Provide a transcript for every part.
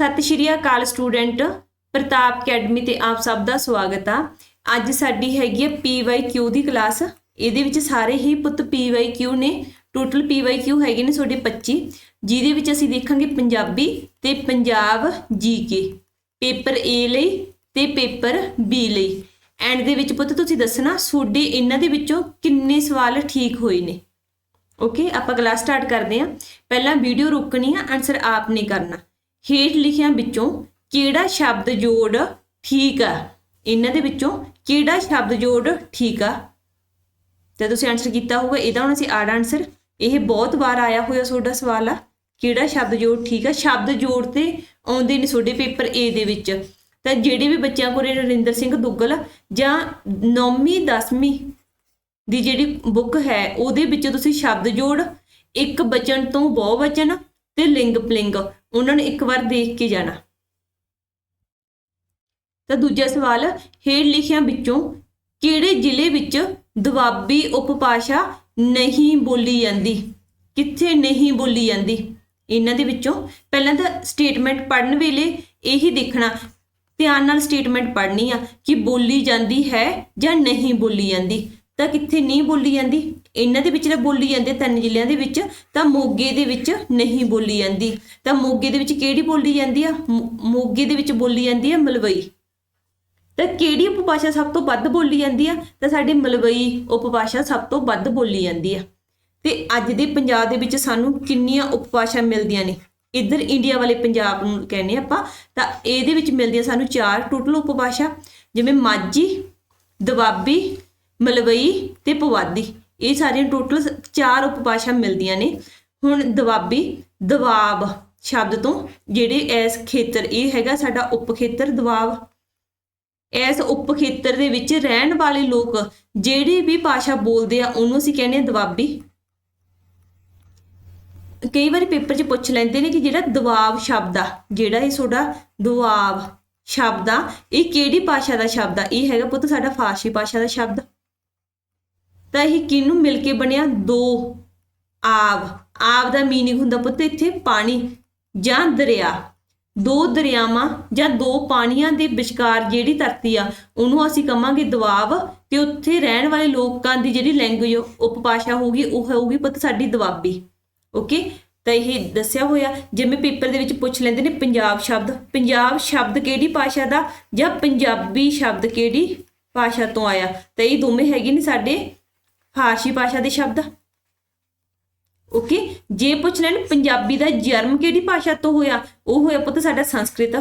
ਸਤਿ ਸ਼੍ਰੀ ਅਕਾਲ ਸਟੂਡੈਂਟ, ਪ੍ਰਤਾਪ ਅਕੈਡਮੀ ਤੇ ਆਪ ਸਭ ਦਾ ਸਵਾਗਤ ਆ। ਅੱਜ ਸਾਡੀ ਹੈਗੀ ਹੈ PYQ ਦੀ ਕਲਾਸ। ਇਹਦੇ ਵਿੱਚ ਸਾਰੇ ਹੀ ਪੁੱਤ PYQ ਨੇ, ਟੋਟਲ PYQ ਹੈਗੇ ਨੇ ਤੁਹਾਡੇ 25 ਜਿਹਦੇ ਵਿੱਚ ਅਸੀਂ ਦੇਖਾਂਗੇ ਪੰਜਾਬੀ ਤੇ ਪੰਜਾਬ ਜੀਕੇ ਪੇਪਰ A ਲਈ ਤੇ ਪੇਪਰ B ਲਈ। ਐਂਡ ਦੇ ਵਿੱਚ ਪੁੱਤ ਤੁਸੀਂ ਦੱਸਣਾ, ਤੁਹਾਡੇ ਇਹਨਾਂ ਦੇ ਵਿੱਚੋਂ ਕਿੰਨੇ ਸਵਾਲ ਠੀਕ ਹੋਏ ਨੇ। ਓਕੇ, ਆਪਾਂ ਕਲਾਸ ਸਟਾਰਟ ਕਰਦੇ ਹਾਂ। ਪਹਿਲਾਂ ਵੀਡੀਓ ਰੋਕਣੀ ਆ, ਆਨਸਰ ਆਪ ਨਹੀਂ ਕਰਨਾ। ਹੇਠ ਲਿਖਿਆਂ ਵਿੱਚੋਂ ਕਿਹੜਾ ਸ਼ਬਦ ਜੋੜ ਠੀਕ ਆ? ਇਹਨਾਂ ਦੇ ਵਿੱਚੋਂ ਕਿਹੜਾ ਸ਼ਬਦ ਜੋੜ ਠੀਕ ਆ? ਤੇ ਤੁਸੀਂ ਆਨਸਰ ਕੀਤਾ ਹੋਊਗਾ, ਇਹਦਾ ਹੁਣ ਅਸੀਂ ਆੜ ਆਨਸਰ ਇਹ ਬਹੁਤ ਵਾਰ ਆਇਆ ਹੋਇਆ ਤੁਹਾਡਾ ਸਵਾਲ ਆ, ਕਿਹੜਾ ਸ਼ਬਦ ਜੋੜ ਠੀਕ ਆ? ਸ਼ਬਦ ਜੋੜ ਤੇ ਆਉਂਦੇ ਨੇ ਤੁਹਾਡੇ ਪੇਪਰ ਏ ਦੇ ਵਿੱਚ। ਤਾਂ ਜਿਹੜੇ ਵੀ ਬੱਚਿਆਂ ਕੋਲ ਨਰਿੰਦਰ ਸਿੰਘ ਦੁੱਗਲ ਜਾਂ 9ਵੀਂ 10ਵੀਂ ਦੀ ਜਿਹੜੀ ਬੁੱਕ ਹੈ, ਉਹਦੇ ਵਿੱਚ ਤੁਸੀਂ ਸ਼ਬਦ ਜੋੜ, ਇੱਕ ਬਚਨ ਤੋਂ ਬਹੁ ਬਚਨ ਤੇ ਲਿੰਗ ਪਲਿੰਗ ਉਹਨਾਂ ਨੂੰ ਇੱਕ ਵਾਰ ਦੇਖ ਕੇ ਜਾਣਾ। ਤਾਂ ਦੂਜਾ ਸਵਾਲ, ਹੇਠ ਲਿਖਿਆਂ ਵਿੱਚੋਂ ਕਿਹੜੇ ਜ਼ਿਲ੍ਹੇ ਵਿੱਚ ਦੁਆਬੀ ਉਪਭਾਸ਼ਾ ਨਹੀਂ ਬੋਲੀ ਜਾਂਦੀ? ਕਿੱਥੇ ਨਹੀਂ ਬੋਲੀ ਜਾਂਦੀ? ਇਹਨਾਂ ਦੇ ਵਿੱਚੋਂ ਪਹਿਲਾਂ ਤਾਂ ਸਟੇਟਮੈਂਟ ਪੜਨ ਵੇਲੇ ਇਹੀ ਦੇਖਣਾ, ਧਿਆਨ ਨਾਲ ਸਟੇਟਮੈਂਟ ਪੜ੍ਹਨੀ ਆ ਕਿ ਬੋਲੀ ਜਾਂਦੀ ਹੈ ਜਾਂ ਨਹੀਂ ਬੋਲੀ ਜਾਂਦੀ। ਤਾਂ ਕਿੱਥੇ ਨਹੀਂ ਬੋਲੀ ਜਾਂਦੀ? ਇਹਨਾਂ ਦੇ ਵਿੱਚ ਤਾਂ ਬੋਲੀ ਜਾਂਦੀ ਤਿੰਨ ਜ਼ਿਲ੍ਹਿਆਂ ਦੇ ਵਿੱਚ, ਤਾਂ ਮੋਗੇ ਦੇ ਵਿੱਚ ਨਹੀਂ ਬੋਲੀ ਜਾਂਦੀ। ਤਾਂ ਮੋਗੇ ਦੇ ਵਿੱਚ ਕਿਹੜੀ ਬੋਲੀ ਜਾਂਦੀ ਆ? ਮੋ- ਮੋਗੇ ਦੇ ਵਿੱਚ ਬੋਲੀ ਜਾਂਦੀ ਆ ਮਲਵਈ। ਤਾਂ ਕਿਹੜੀ ਉਪਭਾਸ਼ਾ ਸਭ ਤੋਂ ਵੱਧ ਬੋਲੀ ਜਾਂਦੀ ਆ? ਤਾਂ ਸਾਡੀ ਮਲਵਈ ਉਪਭਾਸ਼ਾ ਸਭ ਤੋਂ ਵੱਧ ਬੋਲੀ ਜਾਂਦੀ ਆ। ਤੇ ਅੱਜ ਦੇ ਪੰਜਾਬ ਦੇ ਵਿੱਚ ਸਾਨੂੰ ਕਿੰਨੀਆਂ ਉਪਭਾਸ਼ਾ ਮਿਲਦੀਆਂ ਨੇ? ਇੱਧਰ ਇੰਡੀਆ ਵਾਲੇ ਪੰਜਾਬ ਨੂੰ ਕਹਿੰਦੇ ਆਪਾਂ, ਤਾਂ ਇਹਦੇ ਵਿੱਚ ਮਿਲਦੀਆਂ ਸਾਨੂੰ ਚਾਰ ਟੋਟਲ ਉਪਭਾਸ਼ਾ, ਜਿਵੇਂ ਮਾਝੀ, ਦੁਆਬੀ, ਮਲਵਈ ਤੇ ਪੁਆਧੀ ਇਹ ਸਾਰੀਆਂ ਟੋਟਲ ਚਾਰ ਉਪਭਾਸ਼ਾ ਮਿਲਦੀਆਂ ਨੇ। ਹੁਣ ਦੁਆਬੀ ਦਵਾਬ ਸ਼ਬਦ ਤੋਂ ਜਿਹੜੇ ਇਸ ਖੇਤਰ, ਇਹ ਹੈਗਾ ਸਾਡਾ ਉਪ ਖੇਤਰ ਦਵਾਬ ਇਸ ਉਪ ਖੇਤਰ ਦੇ ਵਿੱਚ ਰਹਿਣ ਵਾਲੇ ਲੋਕ ਜਿਹੜੀ ਵੀ ਭਾਸ਼ਾ ਬੋਲਦੇ ਆ, ਉਹਨੂੰ ਅਸੀਂ ਕਹਿੰਦੇ ਆ ਦੁਆਬੀ। ਕਈ ਵਾਰੀ ਪੇਪਰ 'ਚ ਪੁੱਛ ਲੈਂਦੇ ਨੇ ਕਿ ਜਿਹੜਾ ਦੁਆਬ ਸ਼ਬਦ ਆ, ਜਿਹੜਾ ਇਹ ਤੁਹਾਡਾ ਦੁਆਬ ਸ਼ਬਦ ਆ, ਇਹ ਕਿਹੜੀ ਭਾਸ਼ਾ ਦਾ ਸ਼ਬਦ ਆ? ਇਹ ਹੈਗਾ ਪੁੱਤ ਸਾਡਾ ਫਾਰਸੀ ਭਾਸ਼ਾ ਦਾ ਸ਼ਬਦ। ਤਾਂ ਇਹ ਕਿਹਨੂੰ ਮਿਲ ਕੇ ਬਣਿਆ? ਦੋ। ਆਬ ਆਬ ਦਾ ਮੀਨਿੰਗ ਹੁੰਦਾ ਪੁੱਤ ਇੱਥੇ, ਪਾਣੀ ਜਾਂ ਦਰਿਆ। ਦੋ ਦਰਿਆਵਾਂ ਜਾਂ ਦੋ ਪਾਣੀਆਂ ਦੇ ਵਿਚਕਾਰ ਜਿਹੜੀ ਧਰਤੀ ਆ, ਉਹਨੂੰ ਅਸੀਂ ਕਵਾਂਗੇ ਦੁਆਬ ਤੇ ਉੱਥੇ ਰਹਿਣ ਵਾਲੇ ਲੋਕਾਂ ਦੀ ਜਿਹੜੀ ਲੈਂਗੁਏਜ ਉਪਭਾਸ਼ਾ ਹੋਊਗੀ, ਉਹ ਹੋਊਗੀ ਪੁੱਤ ਸਾਡੀ ਦੁਆਬੀ। ਓਕੇ ਤਾਂ ਇਹ ਦੱਸਿਆ ਹੋਇਆ ਜਿਵੇਂ ਪੇਪਰ ਦੇ ਵਿੱਚ ਪੁੱਛ ਲੈਂਦੇ ਨੇ, ਪੰਜਾਬ ਸ਼ਬਦ। ਪੰਜਾਬ ਸ਼ਬਦ ਕਿਹੜੀ ਭਾਸ਼ਾ ਦਾ ਜਾਂ ਪੰਜਾਬੀ ਸ਼ਬਦ ਕਿਹੜੀ ਭਾਸ਼ਾ ਤੋਂ ਆਇਆ? ਤਾਂ ਇਹ ਦੋਵੇਂ ਹੈਗੇ ਨੇ ਸਾਡੇ ਫਾਰਸੀ ਭਾਸ਼ਾ ਦੇ ਸ਼ਬਦ। ਓਕੇ ਜੇ ਪੁੱਛ ਲੈਣ ਪੰਜਾਬੀ ਦਾ ਜਨਮ ਕਿਹੜੀ ਭਾਸ਼ਾ ਤੋਂ ਹੋਇਆ, ਉਹ ਹੋਇਆ ਪੁੱਤ ਸਾਡਾ ਸੰਸਕ੍ਰਿਤ।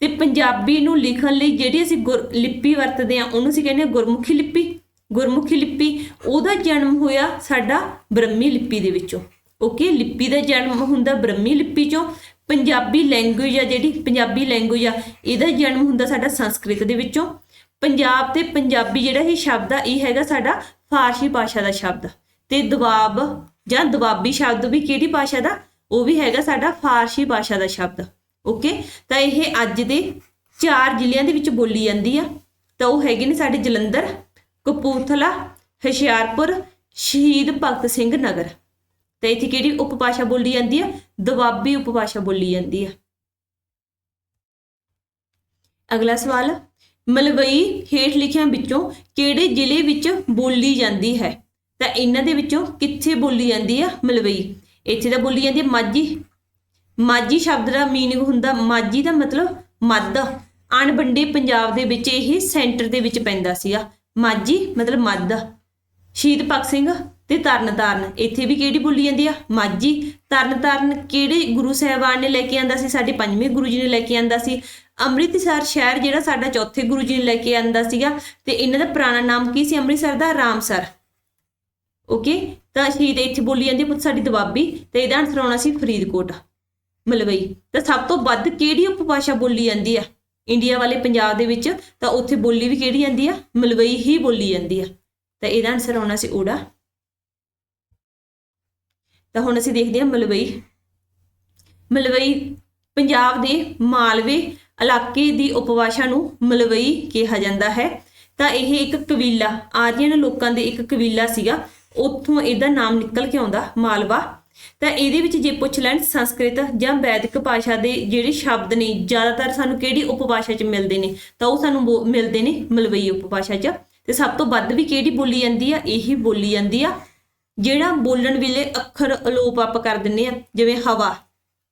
ਤੇ ਪੰਜਾਬੀ ਨੂੰ ਲਿਖਣ ਲਈ ਜਿਹੜੀ ਅਸੀਂ ਗੁਰ ਲਿਪੀ ਵਰਤਦੇ ਆ ਉਹਨੂੰ ਅਸੀਂ ਕਹਿੰਦੇ ਆ ਗੁਰਮੁਖੀ ਲਿਪੀ। ਗੁਰਮੁਖੀ ਲਿਪੀ, ਉਹਦਾ ਜਨਮ ਹੋਇਆ ਸਾਡਾ ਬ੍ਰਹਮੀ ਲਿਪੀ ਦੇ ਵਿੱਚੋਂ। ਓਕੇ ਲਿਪੀ ਦਾ ਜਨਮ ਹੁੰਦਾ ਬ੍ਰਹਮੀ ਲਿਪੀ ਚੋਂ। ਪੰਜਾਬੀ ਲੈਂਗੁਏਜ ਆ ਜਿਹੜੀ, ਪੰਜਾਬੀ ਲੈਂਗੁਏਜ ਆ, ਇਹਦਾ ਜਨਮ ਹੁੰਦਾ ਸਾਡਾ ਸੰਸਕ੍ਰਿਤ ਦੇ ਵਿੱਚੋਂ। ਪੰਜਾਬ ਤੇ ਪੰਜਾਬੀ ਜਿਹੜਾ ਇਹ ਸ਼ਬਦ ਆ, ਇਹ ਹੈਗਾ ਸਾਡਾ ਫਾਰਸੀ ਭਾਸ਼ਾ ਦਾ ਸ਼ਬਦ। ਤੇ ਦਵਾਬ ਜਾਂ ਦਵਾਬੀ ਸ਼ਬਦ ਵੀ ਕਿਹੜੀ ਭਾਸ਼ਾ ਦਾ? ਉਹ ਵੀ ਹੈਗਾ ਸਾਡਾ ਫਾਰਸੀ ਭਾਸ਼ਾ ਦਾ ਸ਼ਬਦ। ਓਕੇ? ਤਾਂ ਇਹ ਅੱਜ ਦੇ ਚਾਰ ਜ਼ਿਲ੍ਹਿਆਂ ਦੇ ਵਿੱਚ ਬੋਲੀ ਜਾਂਦੀ ਆ। ਤਾਂ ਉਹ ਹੈਗੇ ਨੇ ਸਾਡੇ ਜਲੰਧਰ, ਕਪੂਰਥਲਾ, ਹੁਸ਼ਿਆਰਪੁਰ, ਸ਼ਹੀਦ ਭਗਤ ਸਿੰਘ ਨਗਰ। ਤੇ ਇੱਥੇ ਕਿਹੜੀ ਉਪਭਾਸ਼ਾ ਬੋਲੀ ਜਾਂਦੀ ਆ? ਦੁਆਬੀ ਉਪਭਾਸ਼ਾ ਬੋਲੀ ਜਾਂਦੀ ਆ। ਅਗਲਾ ਸਵਾਲ ਮਲਵਈ ਹੇਠ ਲਿਖਿਆਂ ਵਿੱਚੋਂ ਕਿਹੜੇ ਜ਼ਿਲ੍ਹੇ ਵਿੱਚ ਬੋਲੀ ਜਾਂਦੀ ਹੈ? ਤਾਂ ਇਹਨਾਂ ਦੇ ਵਿੱਚੋਂ ਕਿੱਥੇ ਬੋਲੀ ਜਾਂਦੀ ਆ? ਮਲਵਈ। ਇੱਥੇ ਤਾਂ ਬੋਲੀ ਜਾਂਦੀ ਹੈ ਮਾਝੀ। ਮਾਝੀ ਸ਼ਬਦ ਦਾ ਮੀਨਿੰਗ ਹੁੰਦਾ, ਮਾਝੀ ਦਾ ਮਤਲਬ ਮੱਧ ਅਣਵੰਡੇ ਪੰਜਾਬ ਦੇ ਵਿੱਚ ਇਹ ਸੈਂਟਰ ਦੇ ਵਿੱਚ ਪੈਂਦਾ ਸੀਗਾ। ਮਾਝੀ ਮਤਲਬ ਮੱਧ ਸ਼ਹੀਦ ਭਗਤ ਸਿੰਘ ਤੇ ਤਰਨਤਾਰਨ ਇੱਥੇ ਵੀ ਕਿਹੜੀ ਬੋਲੀ ਜਾਂਦੀ ਆ? ਮਾਝੀ। ਤਰਨ ਤਾਰਨ ਕਿਹੜੇ ਗੁਰੂ ਸਾਹਿਬਾਨ ਨੇ ਲੈ ਕੇ ਆਂਦਾ ਸੀ? ਸਾਡੇ ਪੰਜਵੇਂ ਗੁਰੂ ਜੀ ਨੇ ਲੈ ਕੇ ਆਂਦਾ ਸੀ। ਅੰਮ੍ਰਿਤਸਰ ਸ਼ਹਿਰ ਜਿਹੜਾ ਸਾਡਾ ਚੌਥੇ ਗੁਰੂ ਜੀ ਨੇ ਲੈ ਕੇ ਆਂਦਾ ਸੀਗਾ ਤੇ ਇਹਨਾਂ ਦਾ ਪੁਰਾਣਾ ਨਾਮ ਕੀ ਸੀ? ਅੰਮ੍ਰਿਤਸਰ ਦਾ ਰਾਮਸਰ। ਓਕੇ ਤਾਂ ਸ਼ਹੀਦ ਇੱਥੇ ਬੋਲੀ ਜਾਂਦੀ ਪੁੱਤ ਸਾਡੀ ਦਵਾਬੀ ਤੇ ਇਹਦਾ ਆਨਸਰ ਆਉਣਾ ਸੀ ਫਰੀਦਕੋਟ, ਮਲਵਈ। ਤਾਂ ਸਭ ਤੋਂ ਵੱਧ ਕਿਹੜੀ ਉਪਭਾਸ਼ਾ ਬੋਲੀ ਜਾਂਦੀ ਆ? ਇੰਡੀਆ ਵਾਲੇ ਪੰਜਾਬ ਦੇ ਵਿੱਚ ਤਾਂ ਉੱਥੇ ਬੋਲੀ ਵੀ ਕਿਹੜੀ ਜਾਂਦੀ ਆ? ਮਲਵਈ ਹੀ ਬੋਲੀ ਜਾਂਦੀ ਆ। ਤਾਂ ਇਹਦਾ ਆਨਸਰ ਆਉਣਾ ਸੀ ਓੜਾ ਤਾਂ ਹੁਣ ਅਸੀਂ ਦੇਖਦੇ ਹਾਂ ਮਲਵਈ। ਮਲਵਈ ਪੰਜਾਬ ਦੇ ਮਾਲਵੇ ਇਲਾਕੇ ਦੀ ਉਪਭਾਸ਼ਾ ਨੂੰ ਮਲਵਈ ਕਿਹਾ ਜਾਂਦਾ ਹੈ। ਤਾਂ ਇਹ ਇੱਕ ਕਬੀਲਾ, ਆਰੀਅਨ ਲੋਕਾਂ ਦੇ ਇੱਕ ਕਬੀਲਾ ਸੀਗਾ। ਉੱਥੋਂ ਇਹਦਾ ਨਾਮ ਨਿਕਲ ਕੇ ਆਉਂਦਾ ਮਾਲਵਾ। ਤਾਂ ਇਹਦੇ ਵਿੱਚ ਜੇ ਪੁੱਛ ਲੈਣ ਸੰਸਕ੍ਰਿਤ ਜਾਂ ਵੈਦਿਕ ਭਾਸ਼ਾ ਦੇ ਜਿਹੜੇ ਸ਼ਬਦ ਨੇ, ਜ਼ਿਆਦਾਤਰ ਸਾਨੂੰ ਕਿਹੜੀ ਉਪਭਾਸ਼ਾ 'ਚ ਮਿਲਦੇ ਨੇ? ਤਾਂ ਉਹ ਸਾਨੂੰ ਬੋ- ਮਿਲਦੇ ਨੇ ਮਲਵਈ ਉਪਭਾਸ਼ਾ 'ਚ। ਤੇ ਸਭ ਤੋਂ ਵੱਧ ਵੀ ਕਿਹੜੀ ਬੋਲੀ ਜਾਂਦੀ ਆ? ਇਹੀ ਬੋਲੀ ਜਾਂਦੀ ਆ ਜਿਹੜਾ ਬੋਲਣ ਵੇਲੇ ਅੱਖਰ ਅਲੋਪ ਆਪਾਂ ਕਰ ਦਿੰਨੇ ਆ, ਜਿਵੇਂ ਹਵਾ।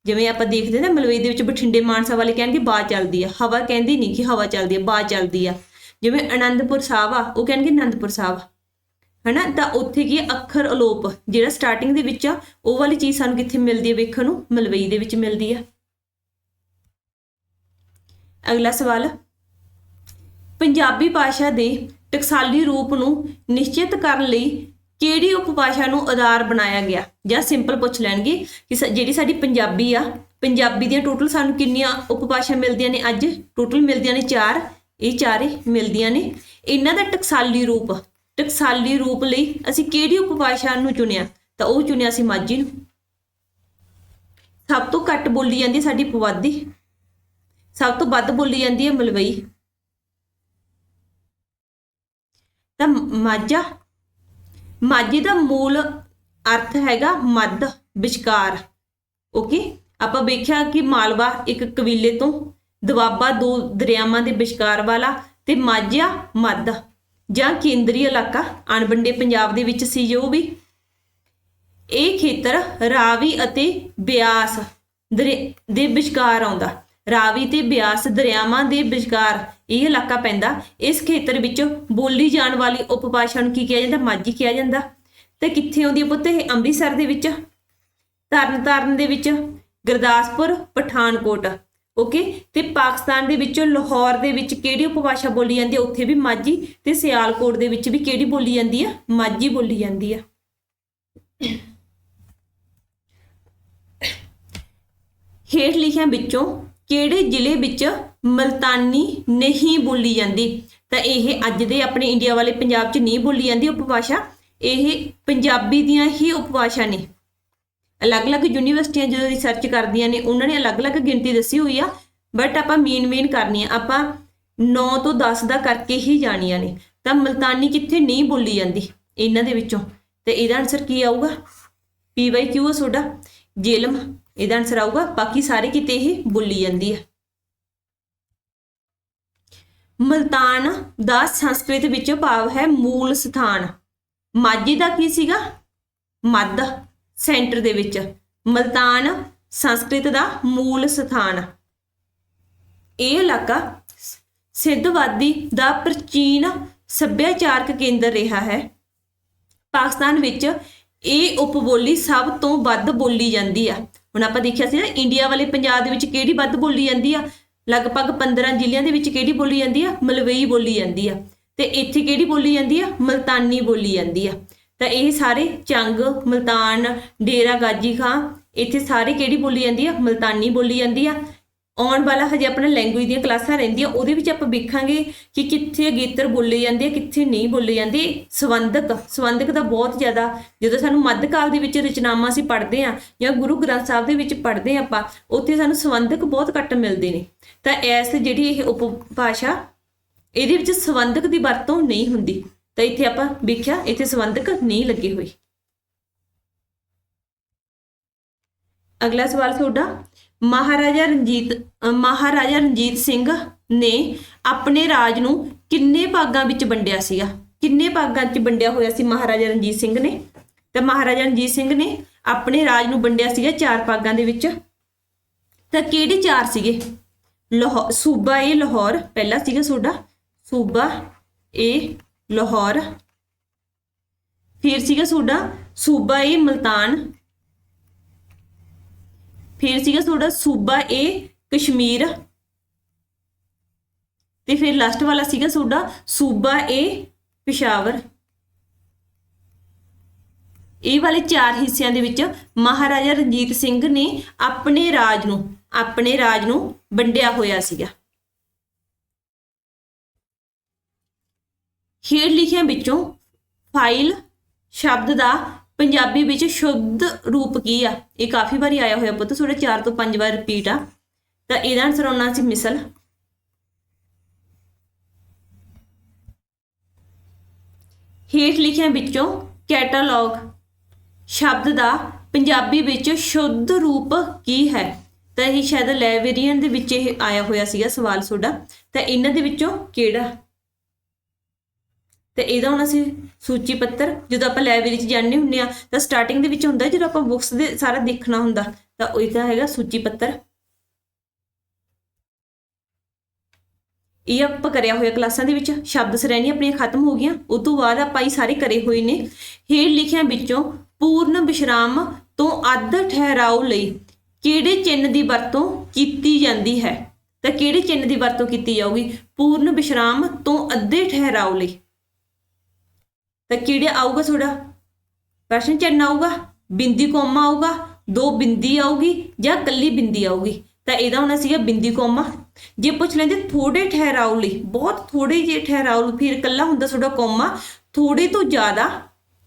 ਜਿਵੇਂ ਆਪਾਂ ਦੇਖਦੇ ਨਾ ਮਲਵਈ ਦੇ ਵਿੱਚ ਬਠਿੰਡੇ ਮਾਨਸਾ ਵਾਲੇ ਕਹਿਣਗੇ ਬਾਹ ਚੱਲਦੀ ਆ। ਹਵਾ ਕਹਿੰਦੀ ਨਹੀਂ ਕਿ ਹਵਾ ਚੱਲਦੀ ਆ ਬਾਹ ਚੱਲਦੀ ਆ। ਜਿਵੇਂ ਆਨੰਦਪੁਰ ਸਾਹਿਬ ਆ, ਉਹ ਕਹਿਣਗੇ ਆਨੰਦਪੁਰ ਸਾਹਿਬ। ਹਨਾ? ਤਾਂ ਉੱਥੇ ਕੀ ਅੱਖਰ ਅਲੋਪ। ਜਿਹੜਾ ਸਟਾਰਟਿੰਗ ਦੇ ਵਿੱਚ ਆ, ਉਹ ਵਾਲੀ ਚੀਜ਼ ਸਾਨੂੰ ਕਿੱਥੇ ਮਿਲਦੀ ਹੈ ਵੇਖਣ ਨੂੰ? ਮਲਵਈ ਦੇ ਵਿੱਚ ਮਿਲਦੀ ਆ। ਅਗਲਾ ਸਵਾਲ। ਪੰਜਾਬੀ ਭਾਸ਼ਾ ਦੇ ਟਕਸਾਲੀ ਰੂਪ ਨੂੰ ਨਿਸ਼ਚਿਤ ਕਰਨ ਲਈ ਕਿਹੜੀ ਉਪਭਾਸ਼ਾ ਨੂੰ ਆਧਾਰ ਬਣਾਇਆ ਗਿਆ? ਜਾਂ ਸਿੰਪਲ ਪੁੱਛ ਲੈਣਗੇ ਕਿ ਸ- ਜਿਹੜੀ ਸਾਡੀ ਪੰਜਾਬੀ ਆ, ਪੰਜਾਬੀ ਦੀਆਂ ਟੋਟਲ ਸਾਨੂੰ ਕਿੰਨੀਆਂ ਉਪਭਾਸ਼ਾ ਮਿਲਦੀਆਂ ਨੇ ਅੱਜ? ਟੋਟਲ ਮਿਲਦੀਆਂ ਨੇ 4 ਇਹ ਚਾਰੇ ਮਿਲਦੀਆਂ ਨੇ। ਇਹਨਾਂ ਦਾ ਟਕਸਾਲੀ ਰੂਪ ਟਕਸਾਲੀ ਰੂਪ ਲਈ ਅਸੀਂ ਕਿਹੜੀ ਉਪਭਾਸ਼ਾ ਨੂੰ ਚੁਣਿਆ? ਤਾਂ ਉਹ ਚੁਣਿਆ ਸੀ ਮਾਝੀ ਨੂੰ। ਸਭ ਤੋਂ ਘੱਟ ਬੋਲੀ ਜਾਂਦੀ ਸਾਡੀ ਪੁਆਧੀ ਸਭ ਤੋਂ ਵੱਧ ਬੋਲੀ ਜਾਂਦੀ ਹੈ ਮਲਵਈ। ਤਾਂ ਮਾਝਾ ਮਾਝੀ ਦਾ ਮੂਲ ਅਰਥ ਹੈਗਾ ਮੱਧ, ਵਿਚਕਾਰ। ਓਕੇ ਆਪਾਂ ਵੇਖਿਆ ਕਿ ਮਾਲਵਾ ਇੱਕ ਕਬੀਲੇ ਤੋਂ ਦੁਆਬਾ ਦੋ ਦਰਿਆਵਾਂ ਦੇ ਵਿਚਕਾਰ ਵਾਲਾ ਤੇ ਮਾਝਾ ਮੱਧ। ਜਾਂ ਕੇਂਦਰੀ ਇਲਾਕਾ ਅਣਵੰਡੇ ਪੰਜਾਬ ਦੇ ਵਿੱਚ ਸੀ ਜੋ ਵੀ। ਇਹ ਖੇਤਰ ਰਾਵੀ ਅਤੇ ਬਿਆਸ ਦਰਿ- ਦੇ ਵਿਚਕਾਰ ਆਉਂਦਾ। ਰਾਵੀ ਤੇ ਬਿਆਸ ਦਰਿਆਵਾਂ ਦੇ ਵਿਚਕਾਰ ਇਹ ਇਲਾਕਾ ਪੈਂਦਾ। ਇਸ ਖੇਤਰ ਵਿੱਚ ਬੋਲੀ ਜਾਣ ਵਾਲੀ ਉਪਭਾਸ਼ਾ ਨੂੰ ਕੀ ਕਿਹਾ ਜਾਂਦਾ? ਮਾਝੀ ਕਿਹਾ ਜਾਂਦਾ। ਤੇ ਕਿੱਥੇ ਆਉਂਦੀ ਹੈ ਪੁੱਤ ਇਹ? ਅੰਮ੍ਰਿਤਸਰ ਦੇ ਵਿੱਚ। ਤਰਨਤਾਰਨ ਦੇ ਵਿੱਚ। ਗੁਰਦਾਸਪੁਰ, ਪਠਾਨਕੋਟ। ਓਕੇ? ਤੇ ਪਾਕਿਸਤਾਨ ਦੇ ਵਿੱਚੋਂ, ਲਾਹੌਰ ਦੇ ਵਿੱਚ ਕਿਹੜੀ ਉਪਭਾਸ਼ਾ ਬੋਲੀ ਜਾਂਦੀ ਹੈ? ਉੱਥੇ ਵੀ ਮਾਝੀ ਤੇ ਸਿਆਲਕੋਟ ਦੇ ਵਿੱਚ ਵੀ ਕਿਹੜੀ ਬੋਲੀ ਜਾਂਦੀ ਹੈ? ਮਾਝੀ ਬੋਲੀ ਜਾਂਦੀ ਹੈ। ਹੇਠ ਲਿਖਿਆਂ ਵਿੱਚੋਂ ਕਿਹੜੇ ਜ਼ਿਲ੍ਹੇ ਵਿੱਚ ਮਲਤਾਨੀ ਨਹੀਂ ਬੋਲੀ ਜਾਂਦੀ। ਤਾਂ ਇਹ ਅੱਜ ਦੇ ਆਪਣੇ ਇੰਡੀਆ ਵਾਲੇ ਪੰਜਾਬ 'ਚ ਨਹੀਂ ਬੋਲੀ ਜਾਂਦੀ ਉਪਭਾਸ਼ਾ, ਇਹ ਪੰਜਾਬੀ ਦੀਆਂ ਹੀ ਉਪਭਾਸ਼ਾ ਨੇ। ਅਲੱਗ-ਅਲੱਗ ਯੂਨੀਵਰਸਿਟੀਆਂ ਜਦੋਂ ਰਿਸਰਚ ਕਰਦੀਆਂ ਨੇ, ਉਹਨਾਂ ਨੇ ਅਲੱਗ-ਅਲੱਗ ਗਿਣਤੀ ਦੱਸੀ ਹੋਈ ਆ ਬਟ ਆਪਾਂ ਮੇਨ ਮੇਨ ਕਰਨੀ ਆ ਆਪਾਂ 9 ਤੋਂ 10 ਦਾ ਕਰਕੇ ਹੀ ਜਾਣੀਆਂ ਨੇ। ਤਾਂ ਮਲਤਾਨੀ ਕਿੱਥੇ ਨਹੀਂ ਬੋਲੀ ਜਾਂਦੀ ਇਹਨਾਂ ਦੇ ਵਿੱਚੋਂ? ਤੇ ਇਹਦਾ ਆਨਸਰ ਕੀ ਆਊਗਾ? ਪੀ ਬਾਈ ਕਿਊ ਆ ਤੁਹਾਡਾ? ਜੇਲਮ। ਇਹਦਾ ਆਨਸਰ ਆਊਗਾ, ਬਾਕੀ ਸਾਰੇ ਕਿਤੇ ਇਹ ਬੋਲੀ ਜਾਂਦੀ ਹੈ ਮਲਤਾਨ ਦਾ ਸੰਸਕ੍ਰਿਤ ਵਿੱਚ ਭਾਵ ਹੈ ਮੂਲ ਸਥਾਨ। ਮਾਝੀ ਦਾ ਕੀ ਸੀਗਾ? ਮੱਧ ਸੈਂਟਰ ਦੇ ਵਿੱਚ। ਮਲਤਾਨ ਸੰਸਕ੍ਰਿਤ ਦਾ ਮੂਲ ਸਥਾਨ। ਇਹ ਇਲਾਕਾ ਸਿੱਧਵਾਦੀ ਦਾ ਪ੍ਰਾਚੀਨ ਸੱਭਿਆਚਾਰਕ ਕੇਂਦਰ ਰਿਹਾ ਹੈ। ਪਾਕਿਸਤਾਨ ਵਿੱਚ ਇਹ ਉਪਬੋਲੀ ਸਭ ਤੋਂ ਵੱਧ ਬੋਲੀ ਜਾਂਦੀ ਆ। ਹੁਣ ਆਪਾਂ ਦੇਖਿਆ ਸੀ ਨਾ, ਇੰਡੀਆ ਵਾਲੇ ਪੰਜਾਬ ਦੇ ਵਿੱਚ ਕਿਹੜੀ ਵੱਧ ਬੋਲੀ ਜਾਂਦੀ ਆ? ਲਗਭਗ 15 ਜ਼ਿਲ੍ਹਿਆਂ ਦੇ ਵਿੱਚ ਕਿਹੜੀ ਬੋਲੀ ਜਾਂਦੀ ਆ? ਮਲਵਈ ਬੋਲੀ ਜਾਂਦੀ ਆ। ਤੇ ਇੱਥੇ ਕਿਹੜੀ ਬੋਲੀ ਜਾਂਦੀ ਆ? ਮਲਤਾਨੀ ਬੋਲੀ ਜਾਂਦੀ ਆ। ਤਾਂ ਇਹ ਸਾਰੇ ਚੰਗ, ਮਲਤਾਨ, ਡੇਰਾ ਗਾਜੀ ਖਾਂ ਇੱਥੇ ਸਾਰੇ ਕਿਹੜੀ ਬੋਲੀ ਜਾਂਦੀ ਆ? ਮਲਤਾਨੀ ਬੋਲੀ ਜਾਂਦੀ ਆ। ਆਉਣ ਵਾਲਾ ਹਜੇ ਆਪਣਾ ਲੈਂਗੁਏਜ ਦੀਆਂ ਕਲਾਸਾਂ ਰਹਿੰਦੀਆਂ, ਉਹਦੇ ਵਿੱਚ ਆਪਾਂ ਵੇਖਾਂਗੇ ਕਿ ਕਿੱਥੇ ਅਗੇਤਰ ਬੋਲੇ ਜਾਂਦੇ ਆ, ਕਿੱਥੇ ਨਹੀਂ ਬੋਲੇ ਜਾਂਦੇ। ਸਵੰਦਕ ਸਵੰਦਕ ਦਾ ਬਹੁਤ ਜ਼ਿਆਦਾ, ਜਦੋਂ ਸਾਨੂੰ ਮੱਧਕਾਲ ਦੇ ਵਿੱਚ ਰਚਨਾਵਾਂ ਅਸੀਂ ਪੜ੍ਹਦੇ ਆ ਜਾਂ ਗੁਰੂ ਗ੍ਰੰਥ ਸਾਹਿਬ ਦੇ ਵਿੱਚ ਪੜ੍ਹਦੇ ਆ ਆਪਾਂ, ਉੱਥੇ ਸਾਨੂੰ ਸਵੰਦਕ ਬਹੁਤ ਘੱਟ ਮਿਲਦੇ ਨੇ। ਤਾਂ ਐਸ ਜਿਹੜੀ ਇਹ ਉਪਭਾਸ਼ਾ, ਇਹਦੇ ਵਿੱਚ ਸਵੰਦਕ ਦੀ ਵਰਤੋਂ ਨਹੀਂ ਹੁੰਦੀ। ਤਾਂ ਇੱਥੇ ਆਪਾਂ ਵੇਖਿਆ, ਇੱਥੇ ਸਵੰਦਕ ਨਹੀਂ ਲੱਗੇ ਹੋਏ। ਅਗਲਾ ਸਵਾਲ ਤੁਹਾਡਾ ਮਹਾਰਾਜਾ ਰਣਜੀਤ ਮਹਾਰਾਜਾ ਰਣਜੀਤ ਸਿੰਘ ਨੇ ਆਪਣੇ ਰਾਜ ਨੂੰ ਕਿੰਨੇ ਭਾਗਾਂ ਵਿੱਚ ਵੰਡਿਆ ਸੀਗਾ? ਕਿੰਨੇ ਭਾਗਾਂ 'ਚ ਵੰਡਿਆ ਹੋਇਆ ਸੀ ਮਹਾਰਾਜਾ ਰਣਜੀਤ ਸਿੰਘ ਨੇ? ਤਾਂ ਮਹਾਰਾਜਾ ਰਣਜੀਤ ਸਿੰਘ ਨੇ ਆਪਣੇ ਰਾਜ ਨੂੰ ਵੰਡਿਆ ਸੀਗਾ ਚਾਰ ਭਾਗਾਂ ਦੇ ਵਿੱਚ। ਤਾਂ ਕਿਹੜੇ ਚਾਰ ਸੀਗੇ? ਲਾਹੌਰ ਸੂਬਾ ਇਹ ਲਾਹੌਰ, ਪਹਿਲਾ ਸੀਗਾ ਤੁਹਾਡਾ ਸੂਬਾ ਇਹ ਲਾਹੌਰ। ਫਿਰ ਸੀਗਾ ਤੁਹਾਡਾ ਸੂਬਾ ਇਹ ਮਲਤਾਨ। ਫਿਰ ਸੀਗਾ ਤੁਹਾਡਾ ਸੂਬਾ ਏ ਕਸ਼ਮੀਰ। ਤੇ ਫਿਰ ਲਾਸਟ ਵਾਲਾ ਸੀਗਾ ਤੁਹਾਡਾ ਸੂਬਾ ਇਹ ਪਿਸ਼ਾਵਰ। ਇਹ ਵਾਲੇ ਚਾਰ ਹਿੱਸਿਆਂ ਦੇ ਵਿੱਚ ਮਹਾਰਾਜਾ ਰਣਜੀਤ ਸਿੰਘ ਨੇ ਆਪਣੇ ਰਾਜ ਨੂੰ, ਆਪਣੇ ਰਾਜ ਨੂੰ ਵੰਡਿਆ ਹੋਇਆ ਸੀਗਾ। ਹੇਠ ਲਿਖਿਆਂ ਵਿੱਚੋਂ ਫਾਈਲ ਸ਼ਬਦ ਦਾ ਪੰਜਾਬੀ ਵਿੱਚ ਸ਼ੁੱਧ ਰੂਪ ਕੀ ਆ? ਇਹ ਕਾਫੀ ਵਾਰੀ ਆਇਆ ਹੋਇਆ ਪੁੱਤ ਥੋੜਾ 4 ਤੋਂ 5 ਵਾਰ ਰਿਪੀਟ ਆ। ਤਾਂ ਇਹਦਾ ਆਨਸਰ ਆਉਣਾ ਸੀ ਮਿਸਲ। ਹੇਠ ਲਿਖਿਆਂ ਵਿੱਚੋਂ ਕੈਟਾਲੌਗ ਸ਼ਬਦ ਦਾ ਪੰਜਾਬੀ ਵਿੱਚ ਸ਼ੁੱਧ ਰੂਪ ਕੀ ਹੈ? ਤਾਂ ਇਹ ਸ਼ਾਇਦ ਲਾਇਬ੍ਰੇਰੀਅਨ ਦੇ ਵਿੱਚ ਇਹ ਆਇਆ ਹੋਇਆ ਸੀਗਾ ਸਵਾਲ ਤੁਹਾਡਾ ਤਾਂ ਇਹਨਾਂ ਦੇ ਵਿੱਚੋਂ ਕਿਹੜਾ? ਤੇ ਇਹਦਾ ਹੁਣ ਅਸੀਂ ਸੂਚੀ ਪੱਤਰ ਜਦੋਂ ਆਪਾਂ ਲਾਇਬ੍ਰੇਰੀ 'ਚ ਜਾਂਦੇ ਹੁੰਦੇ ਆ ਤਾਂ ਸਟਾਰਟਿੰਗ ਦੇ ਵਿੱਚ ਹੁੰਦਾ ਜਦੋਂ ਆਪਾਂ ਬੁੱਕਸ ਦੇ ਸਾਰਾ ਦੇਖਣਾ ਹੁੰਦਾ, ਤਾਂ ਉਹ ਇਹਦਾ ਹੈਗਾ ਸੂਚੀ ਪੱਤਰ। ਇਹ ਆਪਾਂ ਕਰਿਆ ਹੋਇਆ ਕਲਾਸਾਂ ਦੇ ਵਿੱਚ, ਸ਼ਬਦ ਸ਼੍ਰੇਣੀ ਆਪਣੀਆਂ ਖਤਮ ਹੋ ਗਈਆਂ ਉਸ ਤੋਂ ਬਾਅਦ ਆਪਾਂ ਇਹ ਸਾਰੇ ਕਰੇ ਹੋਏ ਨੇ। ਹੇਠ ਲਿਖਿਆਂ ਵਿੱਚੋਂ ਪੂਰਨ ਵਿਸ਼ਰਾਮ ਤੋਂ ਅੱਧ ਠਹਿਰਾਓ ਲਈ ਕਿਹੜੇ ਚਿੰਨ੍ਹ ਦੀ ਵਰਤੋਂ ਕੀਤੀ ਜਾਂਦੀ ਹੈ? ਤਾਂ ਕਿਹੜੇ ਚਿੰਨ੍ਹ ਦੀ ਵਰਤੋਂ ਕੀਤੀ ਜਾਊਗੀ? ਪੂਰਨ ਵਿਸ਼ਰਾਮ ਤੋਂ ਅੱਧੇ ਠਹਿਰਾਓ ਲਈ। ਤਾਂ ਕਿਹੜੇ ਆਊਗਾ ਤੁਹਾਡਾ? ਪ੍ਰਸ਼ਨ ਚਿੰਨ੍ਹ ਆਊਗਾ, ਬਿੰਦੀ ਕੋਮਾ ਆਊਗਾ, ਦੋ ਬਿੰਦੀ ਆਊਗੀ ਜਾਂ ਕੱਲੀ ਬਿੰਦੀ ਆਊਗੀ। ਤਾਂ ਇਹਦਾ ਹੋਣਾ ਸੀਗਾ ਬਿੰਦੀ ਕੋਮਾ ਜੇ ਪੁੱਛ ਲੈਂਦੇ ਥੋੜੇ ਠਹਿਰਾਓ ਲਈ, ਬਹੁਤ ਥੋੜੇ ਜੇ ਠਹਿਰਾਓ ਫਿਰ ਕੱਲਾ ਹੁੰਦਾ ਤੁਹਾਡਾ ਕੋਮਾ ਥੋੜੇ ਤੋਂ ਜ਼ਿਆਦਾ,